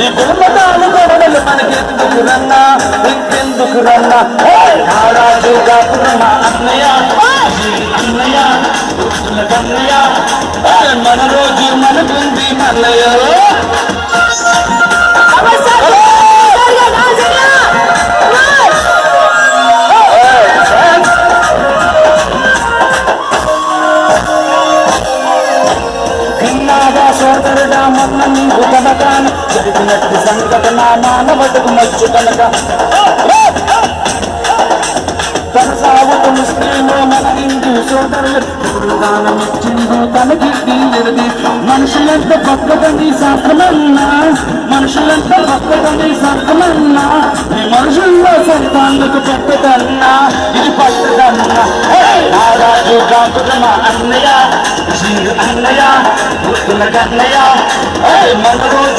ఈ కుటుంబతాలు గొడవలు మనకెందుకు రన్నా ఇంకెందుకు రన్నా నారాజు కాకున్న అన్నయ్య? అన్నయ్య కన్నయ్య? మన రోజు మనకుంది మల్లయ్య? విన్నాగా సోదరుడా మొన్న నీవు కనుక జరిగినట్టు సంఘటన మానవతకు మచ్చు కనుక కొనసాగుతున్న స్త్రీలో మన హిందూ సోదరులు ఎవరు దానం తనకి తీయది మనుషులంత పక్కదని శాఖమన్నా మనుషులంత పక్కదని శాఖమన్నా ఈ మనుషుల్లో సైతాన్లకు పెట్టదన్నా ఇది పట్టదన్నా అన్నయ్య అన్నయ్య గుర్తుల కన్నయ్య మన రోజు మనకు